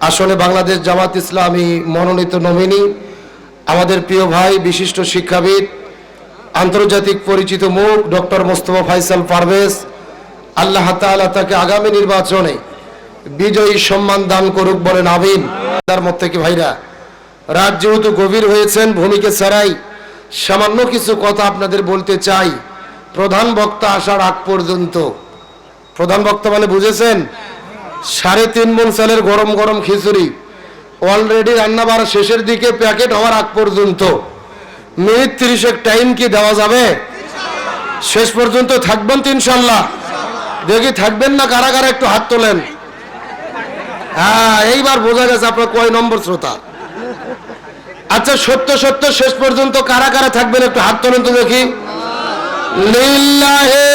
আসলে বাংলাদেশ জামাত ইসলামী মনোনীত নমিনি, আমাদের প্রিয় ভাই, বিশিষ্ট শিক্ষাবিদ, আন্তর্জাতিক পরিচিত মুখ, ডক্টর মোস্তফা ফাইসাল পারভেজ, আল্লাহ তাআলা তাকে আগামী নির্বাচনে বিজয়ী সম্মান দান করুক বলেন, আমিন। তার মধ্যে কি ভাইরা, রাত যেহেতু গভীর হয়েছেন, ভূমিকে ছাড়াই সামান্য কিছু কথা আপনাদের বলতে চাই। প্রধান বক্তা আসার আগ পর্যন্ত। প্রধান বক্তা মানে বুঝেছেন? সাড়ে তিন মন চালের গরম গরম খিচুড়ি। অলরেডি রান্নাবার শেষের দিকে প্যাকেট হওয়ার আগ পর্যন্ত। মিনিট তিরিশেক টাইম কি দেওয়া যাবে? শেষ পর্যন্ত থাকবেন তো ইনশাল্লাহ দেখি থাকবেন না কারা একটু হাত তোলেন। হ্যাঁ এইবার বোঝা গেছে আপনার কয় নম্বর শ্রোতা। আচ্ছা সত্য সত্য শেষ পর্যন্ত কারা কারা থাকবেন একটু হাত তোলেন তো দেখি। লিল্লাহে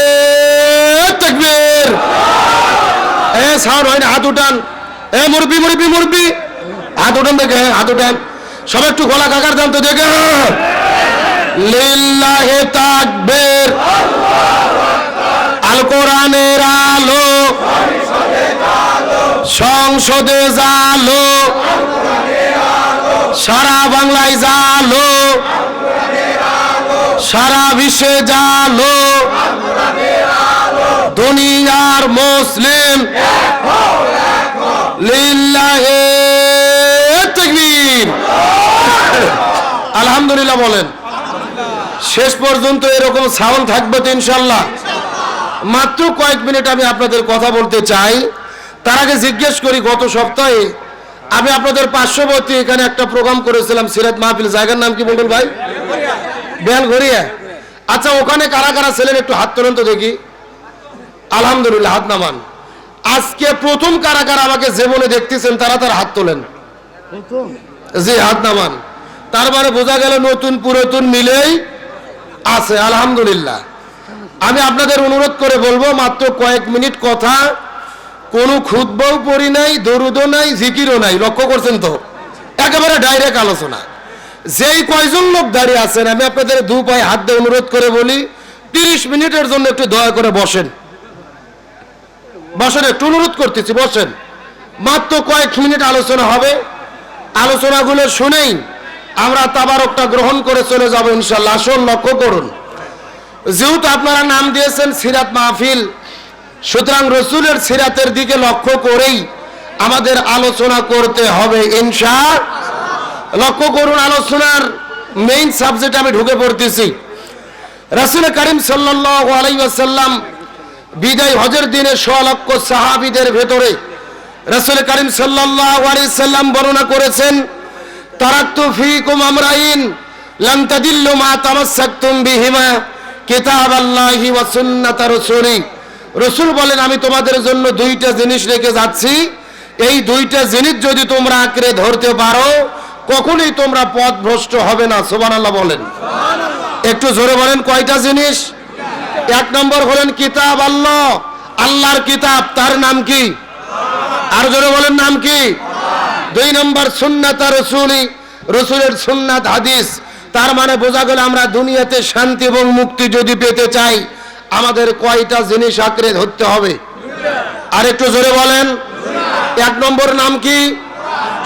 এ সাউন্ড হয় না, হাত উঠান। এ মুরবি মুরবি মুরবি হাত উঠান দেখে, হাত উঠান। সব একটু গলা কাকার দাম তো দেখে। লিল্লাহে তাকবীর। আল কোরআনের আলো। সংসদে জালো। সারা বাংলায় জালো। সারা বিশ্বে জালো। দুনিয়ার মুসলিম আলহামদুলিল্লাহ বলেন। শেষ পর্যন্ত এরকম সাউন্ড থাকবে তো ইনশাল্লাহ মাত্র কয়েক মিনিট আমি আপনাদের কথা বলতে চাই। তার আগে জিজ্ঞেস করি, গত সপ্তাহে আমি আপনাদের পার্শ্ববর্তী এখানে একটা প্রোগ্রাম করেছিলাম, সিরাত মাহফিল। জায়গার নাম কি বলুন ভাই? বেলঘরিয়া আচ্ছা ওখানে কারা কারা ছিলেন একটু হাত তোলেন তো দেখি। আলহামদুলিল্লাহ হাত নামান। আজকে প্রথম কারা কারা আমাকে জীবনে দেখতেছেন তারা তার হাত তোলেন। জি হাত নামান। তার মানে বোঝা গেল নতুন পুরাতন মিলেই আছে আলহামদুলিল্লাহ। আমি আপনাদের অনুরোধ করে বলব মাত্র কয়েক মিনিট কথা। কোনো খুদ্বাও পড়ি নাই দরুদও নাই জিকিরও নাই লক্ষ্য করছেন তো? একেবারে ডাইরেক্ট আলোচনা। যেই কয়জন লোক দাঁড়িয়ে আছেন আমি আপনাদের দু পায়ে হাত দিয়ে অনুরোধ করে বলি তিরিশ মিনিটের জন্য একটু দয়া করে বসেন। বসেন, একটু অনুরোধ করতেছি, বসেন। মাত্র কয়েক মিনিট আলোচনা হবে। আলোচনাগুলো শুনেই আমরা তাবারকটা গ্রহণ করে চলে যাব ইনশাল্লাহ আসল লক্ষ্য করুন। যেহেতু আপনারা নাম দিয়েছেন সিরাত মাহফিল, সুতরাং রসুলের সিরাতের দিকে লক্ষ্য করেই আমাদের আলোচনা করতে হবে ইনশা লক্ষ্য করুন, আলোচনার মেইন সাবজেক্ট আমি ঢুকে পড়তেছি। রাসুল করিম সাল্লাহ আলাইসাল্লাম বিদায় হজের দিনে ছ লক্ষ সাহাবিদের ভেতরে রাসুল করিম আলাইসাল্লাম বর্ণনা করেছেন তারাক্তু ফিকুম আমরাইন রাসূলি। বলেন, আমি তোমাদের জন্য দুইটা জিনিস রেখে যাচ্ছি। এই দুইটা জিনিস যদি তোমরা আঁকড়ে ধরতে পারো, কখনোই তোমরা পথ ভ্রষ্ট হবে না। সুবহানাল্লাহ বলেন। একটু জোরে বলেন, কয়টা জিনিস? এক নম্বর হলেন কিতাব আল্লাহ। আল্লাহর কিতাব, তার নাম কি? আর জোরে বলেন নাম কি? দুই নম্বর সুন্নাত রসুলি, রসুলের সুন্নাত হাদিস। তার মানে বোঝা গেল আমরা দুনিয়াতে শান্তি এবং মুক্তি যদি পেতে চাই, আমাদের কয়টা জিনিস আঁকড়ে ধরতে হবে? আর একটু জোরে বলেন। এক নম্বর নাম কি?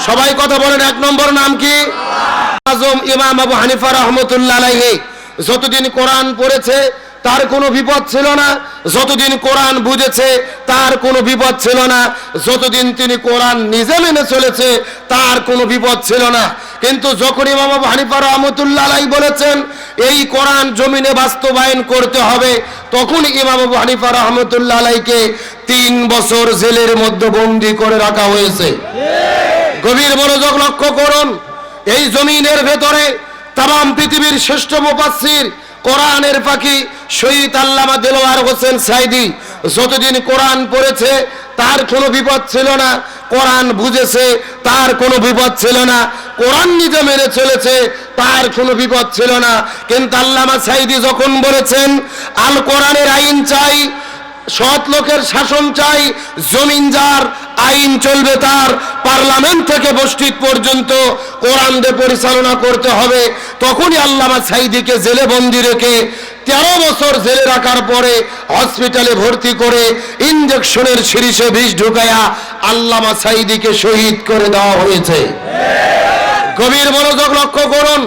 সবাই কথা বলেন, এক নম্বর নাম কি? আজম ইমাম আবু হানিফা রহমতুল্লাহ যতদিন কোরআন পড়েছে তার কোনো বিপদ ছিল না। যতদিন কোরআন বুঝেছে, তার কোনো বিপদ ছিল না। যতদিন তিনি কোরআন নিজে মেনে চলেছে, তার কোনো বিপদ ছিল না। কিন্তু যখন ইমাম আবু হানিফা রহমতুল্লাহ বলেছেন, এই কোরআন জমিনে বাস্তবায়ন করতে হবে, তখন ইমাম আবু হানিফা রহমতুল্লাহ আলাইকে তিন বছর জেলের মধ্যে বন্দি করে রাখা হয়েছে। গভীর মনোযোগ লক্ষ্য করুন, এই জমিনের ভেতরে তাম পৃথিবীর শ্রেষ্ঠ মুফাসসির কোরআনের পাখি শহীদ আল্লামা দেলোয়ার হোসেন সাইদি যতদিন কোরআন পড়েছে, তার কোনো বিপদ ছিল না। কোরআন বুঝেছে, তার কোনো বিপদ ছিল না। কোরআন নিজে মেনে চলেছে, তার কোনো বিপদ ছিল না। কিন্তু আল্লামা সাইদি যখন বলেছেন, আল কোরআনের আইন চাই, সৎ লোকের শাসন চাই জমিন যার আইন চলবে তার, পার্লামেন্ট থেকে মসজিদ পর্যন্ত কোরআন দিয়ে পরিচালনা করতে হবে। তখনই আল্লামা সাইদিকে জেলে বন্দি রেখে তেরো বছর জেলে রাখার পরে হসপিটালে ভর্তি করে ইঞ্জেকশনের শিরিষে বিষ ঢুকায়া আল্লামা সাইদিকে শহীদ করে দেওয়া হয়েছে। গভীর মনোযোগ লক্ষ্য করুন,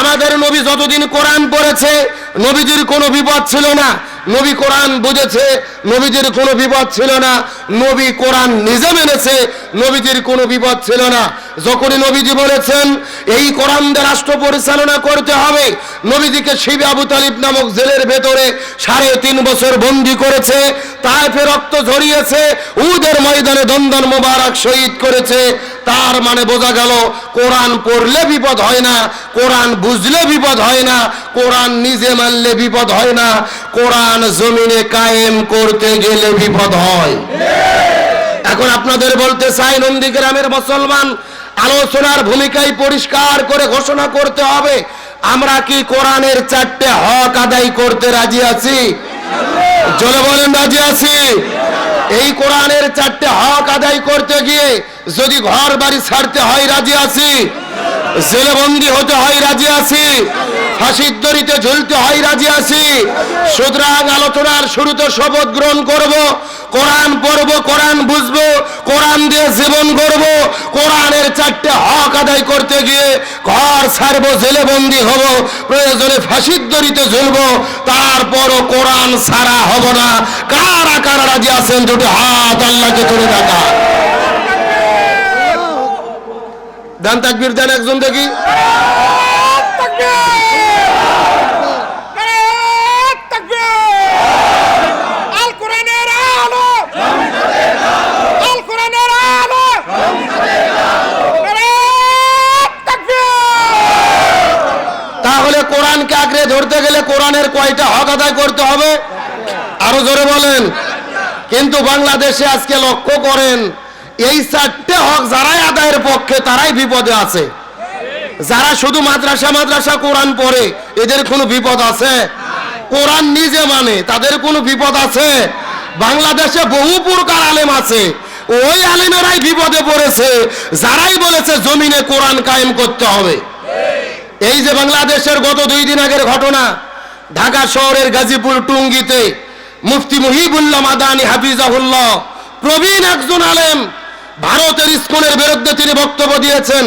আমাদের নবী যতদিন কোরআন পড়েছে, নবীজির কোনো বিপদ ছিল না। নবী কোরআন বুঝেছে, নবীজির কোনো বিপদ ছিল না। নবী কোরআন নিজে মেনেছে, নবীজির কোনো বিপদ ছিল না। যখনই নবীজি বলেছেন, এই কোরআন দিয়ে রাষ্ট্র পরিচালনা করতে হবে, নবীজিকে শিব আবু তালিব নামক জেলের ভেতরে সাড়ে তিন বছর বন্দি করেছে। তাইফে রক্ত ঝরিয়েছে উদের ময়দানে দন্দন মোবারক শহীদ করেছে। তার মানে বোঝা গেল, কোরআন পড়লে বিপদ হয় না, কোরআন বুঝলে বিপদ হয় না, কোরআন নিজে মানলে বিপদ হয় না, কোরআন জমিনে কায়েম করতে গেলে বিপদ হয়। এখন আপনাদের বলতে চাই, নন্দীগ্রামের মুসলমান, আলোচনার ভূমিকায় পরিষ্কার করে ঘোষণা করতে হবে, আমরা কি কোরআনের চারটে হক আদায় করতে রাজি আছি? জলে বলেন, রাজি আছি? এই কোরআনের চারটে হক আদায় করতে গিয়ে যদি ঘর বাড়ি ছাড়তে হয়, রাজি আছি? জেলবন্দি হতে হয়, রাজি আছি? ফাঁসির দড়িতে ঝুলতে হয়, রাজি আছি। সুতরাং আলোচনার শুরুতে শপথ গ্রহণ করব, কোরআন পড়ব, কোরআন বুঝব, কোরআন দিয়ে জীবন করব কোরআনের চারটে হক আদায় করতে গিয়ে ঘর ছাড়বো জেলে বন্দি হব, প্রয়োজনে ফাঁসির দড়িতে ঝুলবো, তারপরও কোরআন ছাড়া হব না। কারা কারা রাজি আছেন? দুটো হাত আল্লাহকে তুলে দেখা দেন তাকবীর দেন একজন দেখি আল কোরআনের আলো আল কোরআনের আলো তাহলে কোরআনকে আঁকড়ে ধরতে গেলে কোরআনের কয়টা হক আদায় করতে হবে? আরও জোরে বলেন। কিন্তু বাংলাদেশে আজকে লক্ষ্য করেন, এই চারটে হক যারাই আদায়ের পক্ষে, তারাই বিপদে আছে। যারা শুধু মাদ্রাসা মাদ্রাসা, কোরআন পড়ে, এদের কোনো বিপদ আছে? কোরআন নিজে মানে তাদের কোনো বিপদ আছে? বাংলাদেশে বহু প্রকার আলেম আছে। ওই আলেমেরাই বিপদে পড়েছে, যারাই বলেছে জমিনে কোরআন কায়েম করতে হবে। এই যে বাংলাদেশের গত দুই দিন আগের ঘটনা ঢাকা শহরের গাজীপুর টুঙ্গিতে মুফতি মুহিবুল্লাহ মাদানী হাফিজাহুল্লাহ, প্রবীণ একজন আলেম, ভারতের ইস্কনের বিরুদ্ধে তিনি বক্তব্য দিয়েছেন,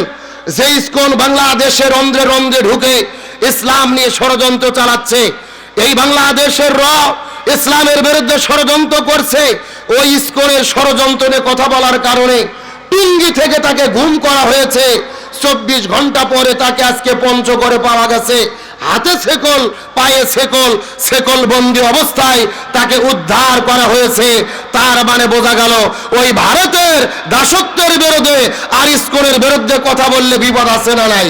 যে ইস্কন বাংলাদেশের রন্ধ্রে রন্ধ্রে ঢুকে ইসলাম নিয়ে ষড়যন্ত্র চালাচ্ছে, এই বাংলাদেশের র ইসলামের বিরুদ্ধে ষড়যন্ত্র করছে, ওই ইস্কনের ষড়যন্ত্র নিয়ে কথা বলার কারণে টুঙ্গি থেকে তাকে গুম করা হয়েছে, চব্বিশ ঘণ্টা পরে তাকে আজকে পঞ্চগড়ে পাওয়া গেছে। হাতে সেকল পায়ে সেকল সেকল বন্দি অবস্থায় তাকে উদ্ধার করা হয়েছে। তার মানে বোঝা গেল, ওই ভারতের দাসত্বের বিরুদ্ধে আর ইস্কনের বিরুদ্ধে কথা বললে বিপদ আছে না নাই?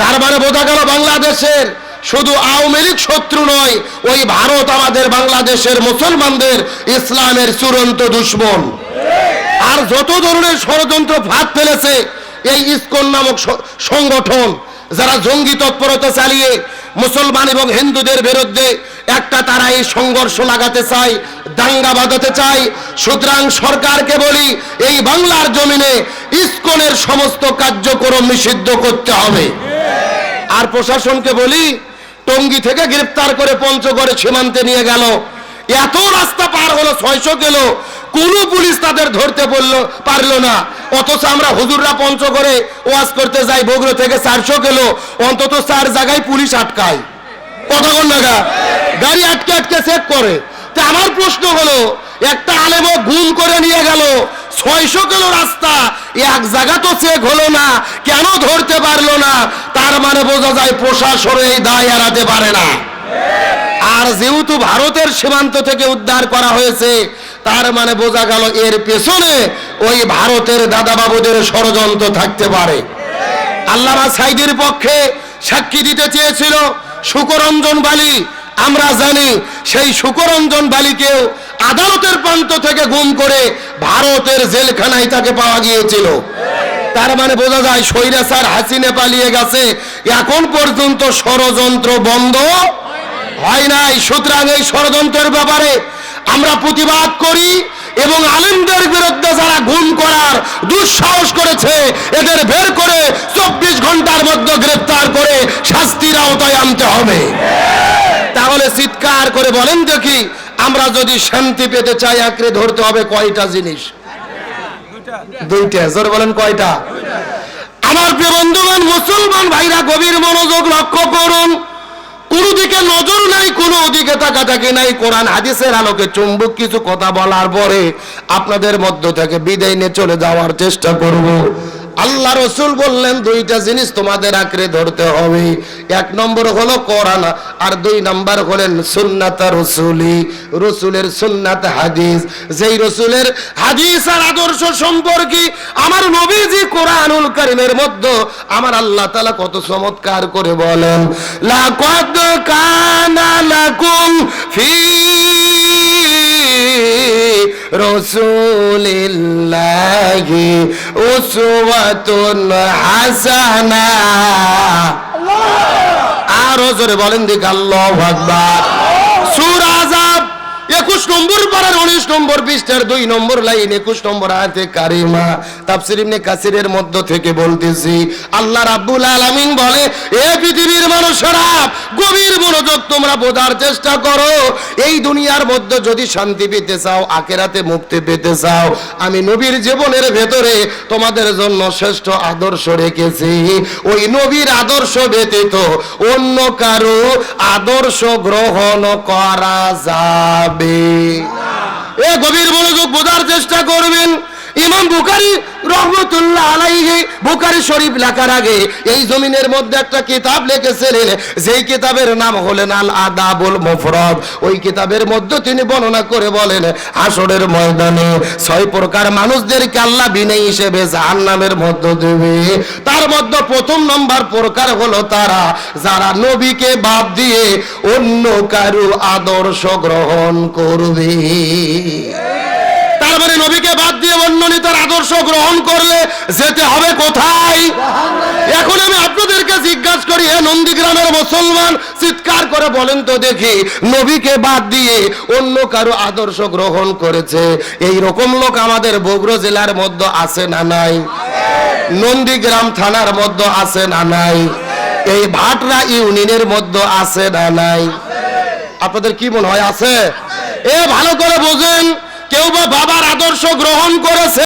তার মানে বোঝা গেল বাংলাদেশের শুধু আওয়ামী লীগ শত্রু নয়, ওই ভারত আমাদের বাংলাদেশের মুসলমানদের ইসলামের চূড়ান্ত দুশ্মন। আর যত ধরনের ষড়যন্ত্র ফাঁদ ফেলেছে, এই ইসকন নামক সংগঠন যারা জঙ্গি তৎপরতা চালিয়ে মুসলমান এবং হিন্দুদের বিরুদ্ধে একটা তারা এই সংঘর্ষ লাগাতে চায়, দাঙ্গা বাঁধাতে চায়। সুতরাং সরকারকে বলি, এই বাংলার জমিনে ইসকনের সমস্ত কার্যক্রম নিষিদ্ধ করতে হবে। আর প্রশাসনকে বলি, টঙ্গি থেকে গ্রেপ্তার করে পঞ্চগড়ে সীমান্তে নিয়ে গেল। এত রাস্তা পার হলো ছয়শো কিলো কোন পুলিশ তাদের ধরতে বলল, পারল না। অথচ আমরা হুজুররা পঞ্চ করে ওয়াজ করতে যাই, বগুড়ো থেকে চারশো কিলো। অন্তত চার জায়গায় পুলিশ আটকায়। কতক্ষণ লাগা গাড়ি আটকে আটকে চেক করে। তা আমার প্রশ্ন হলো, একটা আলেমও গুম করে নিয়ে গেল, ছয়শো কিলো রাস্তা, এক জায়গা তো চেক হলো না, কেন ধরতে পারল না? তার মানে বোঝা যায় প্রশাসন এই দায় এড়াতে পারে না। আর যেহেতু ভারতের সীমান্ত থেকে উদ্ধার করা হয়েছে তার মানে বোঝা গেল এর পেছনে ওই ভারতের দাদাবাবুদের ষড়যন্ত্র থাকতে পারে। আল্লামা সাইদের পক্ষে সাক্ষী দিতে চেয়েছিল সুকরঞ্জন বালি, আমরা জানি সেই সুকরঞ্জন বালিকেও আদালতের প্রান্ত থেকে গুম করে ভারতের জেলখানায় তাকে পাওয়া গিয়েছিল। তার মানে বোঝা যায় স্বৈরাচার হাসিনে পালিয়ে গেছে, এখন পর্যন্ত ষড়যন্ত্র বন্ধ হয় নাই। সুতরাং এই ষড়যন্ত্রের ব্যাপারে আমরা প্রতিবাদ করি এবং আলিমদের বিরুদ্ধে যারা গুম করার দুঃসাহস করেছে, এদের বের করে চব্বিশ ঘণ্টার মধ্যে গ্রেপ্তার করে শাস্তির আওতায় আনতে হবে। তাহলে চিৎকার করে বলেন দেখি, আমরা যদি শান্তি পেতে চাই, আঁকড়ে ধরতে হবে কয়টা জিনিস? দুইটা। জোর বলেন কয়টা? আমার প্রিয় বন্ধুগণ, মুসলমান ভাইরা গভীর মনোযোগ লক্ষ্য করুন। কোন দিকে নজর নাই, কোন দিকে তাকাতাকি নাই। কোরআন হাদিসের আলোকে চুম্বক কিছু কথা বলার পরে আপনাদের মধ্য থেকে বিদায় নিয়ে চলে যাওয়ার চেষ্টা করব। আল্লাহ রসুল বললেন, দুইটা জিনিস তোমাদের আঁকড়ে ধরতে হবে। এক নম্বর হলো কোরআন, আর দুই নম্বর হলেন সুন্নাত রসুলি, রসুলের সুন্নাত হাদিস। যেই রসুলের হাদিস আর আদর্শ সম্পর্কে আমার নবীজি কোরআনুল করিমের মধ্যে আমার আল্লাহ তাআলা কত চমৎকার করে বলেন, লাকাদ কানা লাকুম ফি রসুলিল্লাহি উসওয়াতুন হাসানা। আরও জোরে বলেন দিক আল্লাহ আকবার। একুশ নম্বর পারার উনিশ নম্বর পৃষ্ঠার দুই নম্বর লাইন, একুশ নম্বর আয়াতে কারিমা। তাফসির ইবনে কাসিরের মধ্য থেকে বলতেছি, আল্লাহ রাব্বুল আলামিন বলে, এ পৃথিবীর গভীর মনোযোগ তোমরা বোঝার চেষ্টা করো। এই দুনিয়ার মধ্যে যদি শান্তি পেতে চাও মুক্তি পেতে চাও। আমি নবীর জীবনের ভেতরে তোমাদের জন্য শ্রেষ্ঠ আদর্শ রেখেছি। ওই নবীর আদর্শ ব্যতীত অন্য কারও আদর্শ গ্রহণ করা যাবে এ গভীর মনোযোগ বোঝার চেষ্টা করবেন। ইমাম বুখারী রহমতুল্লাহ আলাইহি বুখারী শরীফ লেখার আগে এই জমিনের মধ্যে একটা কিতাব লিখেছিলেন, যেই কিতাবের নাম হলেন আল আদাবুল মুফরদ। ওই কিতাবের মধ্যে তিনি বর্ণনা করে বলেন আসরের ময়দানে ছয় প্রকার মানুষদেরকে আল্লাহ বিনয়ী হিসেবে জাহান্নামের মধ্যে দেবে। তার মধ্যে প্রথম নম্বর প্রকার হলো তারা, যারা নবীকে বাদ দিয়ে অন্য কারু আদর্শ গ্রহণ করবে। তার মানে নবীকে বাদ দিয়ে অন্য নেতার আদর্শ গ্রহণ করলে যেতে হবে কোথায়? এখন আমি আপনাদেরকে জিজ্ঞাসা করি, হে নন্দীগ্রামের মুসলমান, চিৎকার করে বলেন তো দেখি, নবীকে বাদ দিয়ে অন্য কারও আদর্শ গ্রহণ করেছে? এই রকম লোক আমাদের বগুড়া জেলার মধ্যে আছে না নাই? নন্দীগ্রাম থানার মধ্যে আছে না নাই? এই ভাটরা ইউনিয়নের মধ্যে আছে না নাই? আপনাদের কি মনে হয়, আছে? এ ভালো করে বোঝেন কেউ বা বাবার আদর্শ গ্রহণ করেছে?